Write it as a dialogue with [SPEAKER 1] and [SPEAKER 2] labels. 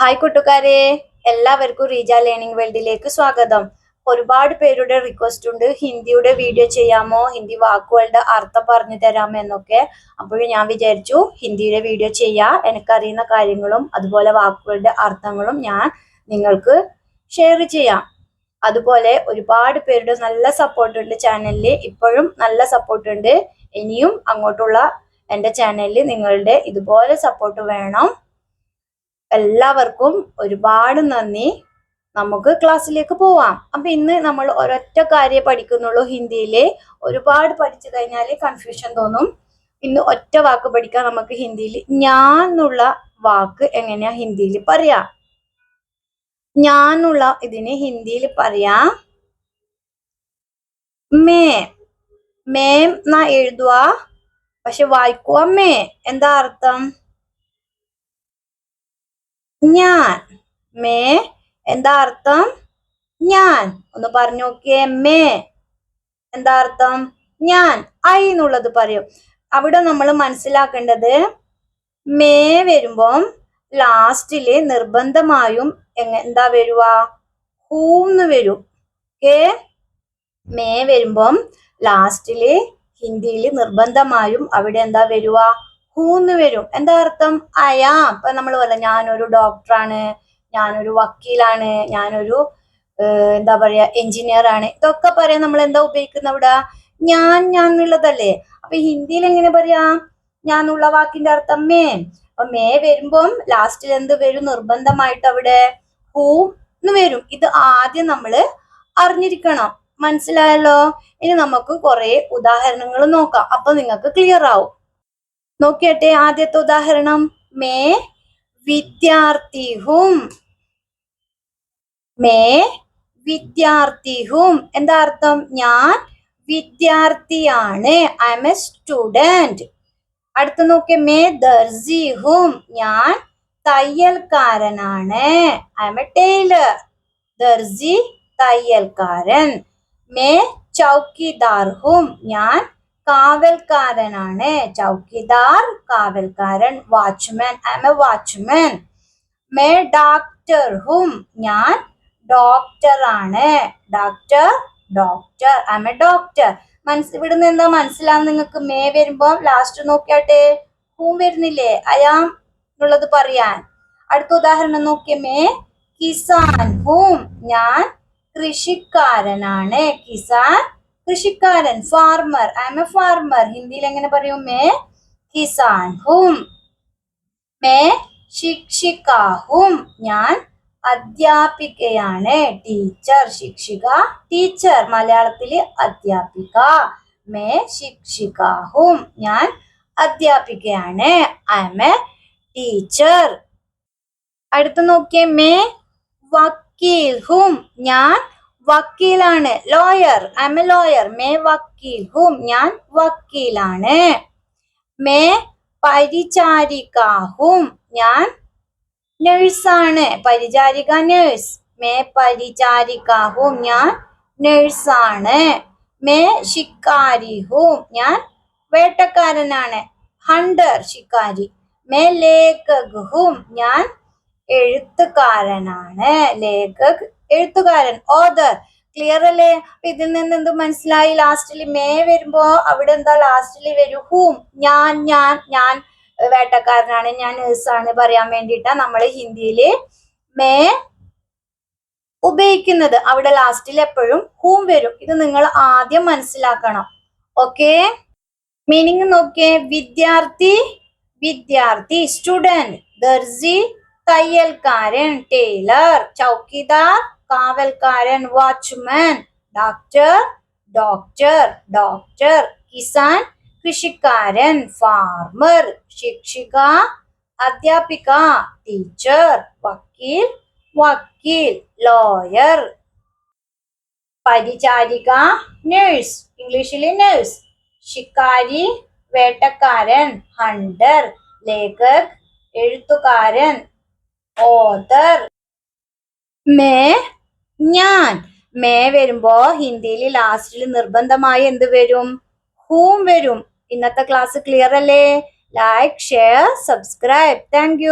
[SPEAKER 1] Hi കൂട്ടുകാരെ. എല്ലാവർക്കും Reeja learning വേൾഡിലേക്ക് സ്വാഗതം. ഒരുപാട് പേരുടെ റിക്വസ്റ്റ് ഉണ്ട്. ഹിന്ദിയുടെ വീഡിയോ ചെയ്യാമോ? ഹിന്ദി വാക്കുകളുടെ അർത്ഥം പറഞ്ഞു തരാമോ എന്നൊക്കെ. അപ്പോൾ ഞാൻ വിചാരിച്ചു ഹിന്ദിയുടെ വീഡിയോ ചെയ്യാം. എനിക്കറിയുന്ന കാര്യങ്ങളും അതുപോലെ വാക്കുകളുടെ അർത്ഥങ്ങളും ഞാൻ നിങ്ങൾക്ക് ഷെയർ ചെയ്യാം. അതുപോലെ ഒരുപാട് പേരുടെ നല്ല സപ്പോർട്ട് ഉണ്ട് ചാനലിൽ ഇപ്പോഴും നല്ല സപ്പോർട്ട് ഉണ്ട്. ഇനിയും അങ്ങോട്ടുള്ള എന്റെ ചാനലിൽ നിങ്ങളുടെ ഇതുപോലെ സപ്പോർട്ട് വേണം. എല്ലാവർക്കും ഒരുപാട് നന്ദി. നമുക്ക് ക്ലാസ്സിലേക്ക് പോവാം. അപ്പൊ ഇന്ന് നമ്മൾ ഒരൊറ്റ കാര്യം പഠിക്കുന്നുള്ളൂ ഹിന്ദിയിലെ. ഒരുപാട് പഠിച്ചു കഴിഞ്ഞാൽ കൺഫ്യൂഷൻ തോന്നും. ഇന്ന് ഒറ്റ വാക്ക് പഠിക്കാം നമുക്ക് ഹിന്ദിയിൽ ഞാൻ എന്നുള്ള വാക്ക് എങ്ങനെയാ ഹിന്ദിയിൽ പറയാ? ഞാൻ എന്നുള്ള ഇതിന് ഹിന്ദിയിൽ പറയാ. മേ മേം എന്നാ എഴുതുക പക്ഷെ വായിക്കുക മേ. എന്താ അർത്ഥം? ഞാൻ. മേ. എന്താ അർത്ഥം? ഞാൻ. ഒന്ന് പറഞ്ഞു നോക്കിയേ മേ. എന്താ അർത്ഥം? ഞാൻ. ഐ എന്നുള്ളത് പറയും. അവിടെ നമ്മൾ മനസ്സിലാക്കേണ്ടത് മേ വരുമ്പം ലാസ്റ്റിൽ നിർബന്ധമായും എന്താ വരുക ഹൂന്ന് വരും. ഓക്കേ? മേ വരുമ്പം ലാസ്റ്റിൽ ഹിന്ദിയിൽ നിർബന്ധമായും അവിടെ എന്താ വരുക ഹൂന്ന് വരും. എന്താ അർത്ഥം? അയാ ഇപ്പൊ നമ്മൾ പറയാം ഞാനൊരു ഡോക്ടറാണ് ഞാനൊരു വക്കീലാണ് ഞാനൊരു എന്താ പറയാ എഞ്ചിനീയർ ആണ്. ഇതൊക്കെ പറയാൻ നമ്മൾ എന്താ ഉപയോഗിക്കുന്ന അവിടെ ഞാൻ ഞാൻ എന്നുള്ളതല്ലേ? അപ്പൊ ഹിന്ദിയിൽ എങ്ങനെ പറയാ? ഞാൻ ഉള്ള വാക്കിന്റെ അർത്ഥം മേ. അപ്പൊ മേ വരുമ്പം ലാസ്റ്റിൽ എന്ത് വരും? നിർബന്ധമായിട്ട് അവിടെ ഹൂ എന്ന് വരും. ഇത് ആദ്യം നമ്മൾ അറിഞ്ഞിരിക്കണം. മനസ്സിലായല്ലോ? ഇനി നമുക്ക് കുറെ ഉദാഹരണങ്ങൾ നോക്കാം. അപ്പൊ നിങ്ങൾക്ക് ക്ലിയർ ആവും. നോക്കിയട്ടെ ആദ്യത്തെ ഉദാഹരണം. മേ വിദ്യാർത്ഥി ഹും മേ വിദ്യാർത്ഥി ഹും എന്താ അർത്ഥം? ഞാൻ വിദ്യാർത്ഥിയാണ്. ഐ എം എ സ്റ്റുഡന്റ് അടുത്ത നോക്കിയ മേ ദർജി ഹും ഞാൻ തയ്യൽക്കാരനാണ്. ഐ എം എ ടൈലർ ദർജി തയ്യൽക്കാരൻ. മേ ചൗക്കിദാർ ഹും ഞാൻ കാവൽക്കാരനാണ്. ചൗക്കിദാർ കാവൽക്കാരൻ watchman I am a watchman may doctor ഹും ഞാൻ ഡോക്ടർ ആണ് doctor doctor I am a doctor മനസ് ഇവിടുന്ന് എന്താ മനസ്സിലാവും നിങ്ങൾക്ക് മേ വരുമ്പോ? ലാസ്റ്റ് നോക്കിയാട്ടെ? ഹൂം വരുന്നില്ലേ? അയാം എന്നുള്ളത് പറയാൻ. അടുത്ത ഉദാഹരണം നോക്കിയ. മേ കിസാൻ ഹൂം ഞാൻ കൃഷിക്കാരനാണ്. കിസാൻ കൃഷിക്കാരൻ farmer I am a farmer ഹിന്ദിയിൽ എങ്ങനെ പറയും? മേ കിസാൻ ഹും മേ ശിക്ഷിക ഹും ഞാൻ അധ്യാപികയാണ്. ടീച്ചർ ശിക്ഷിക ടീച്ചർ. മലയാളത്തിൽ അധ്യാപിക. മേ ശിക്ഷിക ഹും ഞാൻ അധ്യാപികയാണ്. ഐ എം എ ടീച്ചർ അടുത്ത് നോക്കിയേ മേ വക്കീൽ ഹും ഞാൻ വക്കീലാണ്. Lawyer I am a lawyer may വക്കീൽ ഹും ഞാൻ വക്കീലാണ്. മേ പരിചാരിക ഹും ഞാൻ നേഴ്സാണ്. പരിചാരിക നേഴ്സ് മേ പരിചാരിക ഹും ഞാൻ നേഴ്സാണ്. മേ ശിക്കാരി ഹും ഞാൻ വേട്ടക്കാരനാണ്. ഹണ്ടർ ശിക്കാരി. മേ ലേഖക് ഞാൻ എഴുത്തുകാരനാണ്. ലേഖക് എഴുത്തുകാരൻ. ഓദർ ക്ലിയർ അല്ലേ? ഇതിൽ നിന്ന് എന്ത് മനസ്സിലായി? ലാസ്റ്റിൽ മേ വരുമ്പോ അവിടെ എന്താ ലാസ്റ്റിൽ വരും? ഹൂം ഞാൻ ഞാൻ ഞാൻ വേട്ടക്കാരനാണ്. ഞാൻ നേഴ്സാണ് പറയാൻ വേണ്ടിയിട്ടാ നമ്മൾ ഹിന്ദിയിൽ മേ ഉപയോഗിക്കുന്നത്. അവിടെ ലാസ്റ്റിൽ എപ്പോഴും ഹൂം വരും. ഇത് നിങ്ങൾ ആദ്യം മനസ്സിലാക്കണം. ഓക്കെ മീനിങ് നോക്കിയേ. വിദ്യാർത്ഥി വിദ്യാർത്ഥി സ്റ്റുഡന്റ് ദർജി തയ്യൽക്കാരൻ ടൈലർ ചൗക്കിദാർ കാവൽക്കാരൻ വാച്ച്മാൻ ഡോക്ടർ ഡോക്ടർ ഡോക്ടർ കിസാൻ കൃഷിക്കാരൻ ഫാർമർ ശിക്ഷിക അധ്യാപിക ടീച്ചർ വക്കീൽ വക്കീൽ ലോയർ പരിചാരിക നേഴ്സ് ഇംഗ്ലീഷിൽ നേഴ്സ് ശിക്കാരി വേട്ടക്കാരൻ ഹണ്ടർ ലേഖക് എഴുത്തുകാരൻ ഓതർ മേ ഞാൻ. മേ വരുമ്പോ ഹിന്ദിയിൽ ലാസ്റ്റിൽ നിർബന്ധമായി എന്ത് വരും? ഹൂം വരും. ഇന്നത്തെ ക്ലാസ് ക്ലിയർ അല്ലേ? Like share subscribe thank